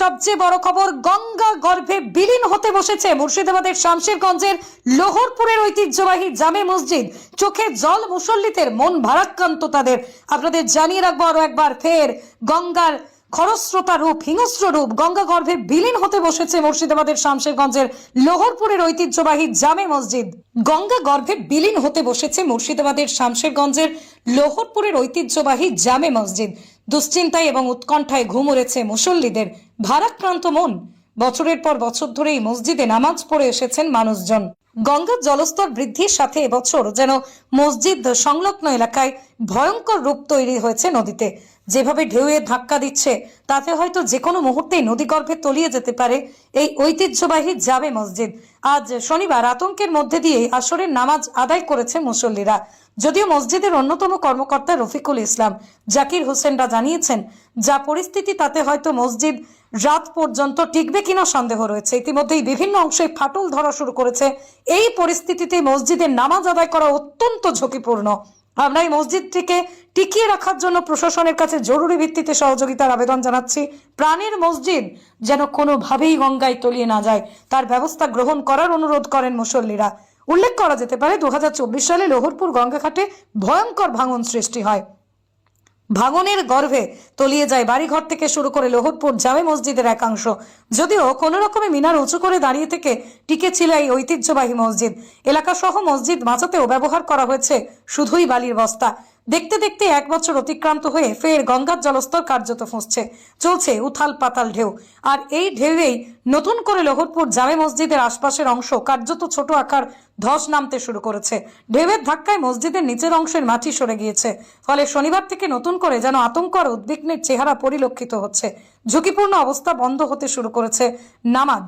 সবচেয়ে বড় খবর, গঙ্গা গর্ভে বিলীন হতে বসেছে মুর্শিদাবাদের শামশেরগঞ্জের লোহরপুরের ঐতিহ্যবাহী জামে মসজিদ। চোখে জল মুসল্লিদের, মন ভারাক্রান্ত তাদের। আপনাদের জানিয়ে রাখব আরও একবার, ফের গঙ্গার খরস্রোতা রূপ, হিংস্র রূপ, গঙ্গা গর্ভে বিলীন হতে বসেছে মুর্শিদাবাদের শামশেরগঞ্জের লোহরপুরের ঐতিহ্যবাহী জামে মসজিদ। গঙ্গা গর্ভে বিলীন হতে বসেছে মুর্শিদাবাদের শামশেরগঞ্জের লোহরপুরের ঐতিহ্যবাহী জামে মসজিদ। দুশ্চিন্তায় এবং উৎকণ্ঠায় ঘুম উড়েছে মুসল্লিদের। ভারাক্রান্ত মন। বছরের পর বছর ধরে এই মসজিদে নামাজ পড়ে এসেছেন মানুষজন। গঙ্গার জলস্তর বৃদ্ধির সাথে এবছর যেন মসজিদ সংলগ্ন এলাকায় ভয়ঙ্কর রূপ তৈরি হয়েছে নদীতে। যেভাবে ঢেউয়ে ধাক্কা দিচ্ছে, তাতে হয়তো যে কোনো মুহূর্তেই নদীগর্ভে তলিয়ে যেতে পারে। এই ঐতিহ্যবাহী জামে মসজিদ। আজ শনিবার আতঙ্কের মধ্যে দিয়ে আসরের নামাজ আদায় করেছে মুসল্লিরা। যদিও মসজিদের অন্যতম কর্মকর্তা রফিকুল ইসলাম জাকির হোসেনরা জানিয়েছেন, যা পরিস্থিতি তাতে হয়তো মসজিদ রাত পর্যন্ত টিকবে কিনা সন্দেহ রয়েছে। ইতিমধ্যেই বিভিন্ন অংশে ফাটল ধরা শুরু করেছে। এই পরিস্থিতিতে মসজিদের নামাজ আদায় করা অত্যন্ত ঝুঁকিপূর্ণ। আমরা এই মসজিদটিকে টিকিয়ে রাখার জন্য প্রশাসনের কাছে জরুরি ভিত্তিতে সহযোগিতার আবেদন জানাচ্ছি। প্রাণের মসজিদ যেন কোনোভাবেই গঙ্গায় তলিয়ে না যায়, তার ব্যবস্থা গ্রহণ করার অনুরোধ করেন মুসল্লিরা। উল্লেখ করা যেতে পারে দু হাজার চব্বিশ সালে লোহরপুর গঙ্গাঘাটে ভয়ঙ্কর ভাঙন সৃষ্টি হয়। ভাঙনের গর্ভে তলিয়ে যায় বাড়িঘর থেকে শুরু করে লোহরপুর জামে মসজিদের একাংশ। যদিও কোনো রকমে মিনার উঁচু করে দাঁড়িয়ে থেকে টিকে ছিল এই ঐতিহ্যবাহী মসজিদ। এলাকা সহ মসজিদ বাঁচাতেও ব্যবহার করা হয়েছে, শুধুই বালির বস্তা। দেখতে দেখতে এক বছর অতিক্রান্ত হয়ে ফের গঙ্গার জলস্তর কার্যত ফুঁসছে। চলছে উথাল পাতাল ঢেউ। আর এই ঢেউয়েই নতুন করে লোহরপুর জামে মসজিদের আশপাশের অংশ কার্যত ছোট আকার ধস নামতে শুরু করেছে। ঢেউয়ের ধাক্কায় মসজিদের নিচের অংশের মাটি সরে গিয়েছে। ফলে শনিবার থেকে নতুন করে যেন আতঙ্ক আর উদ্বিগ্নের চেহারা পরিলক্ষিত হচ্ছে। ঝুঁকিপূর্ণ অবস্থা বন্ধ হতে শুরু করেছে নামাজ।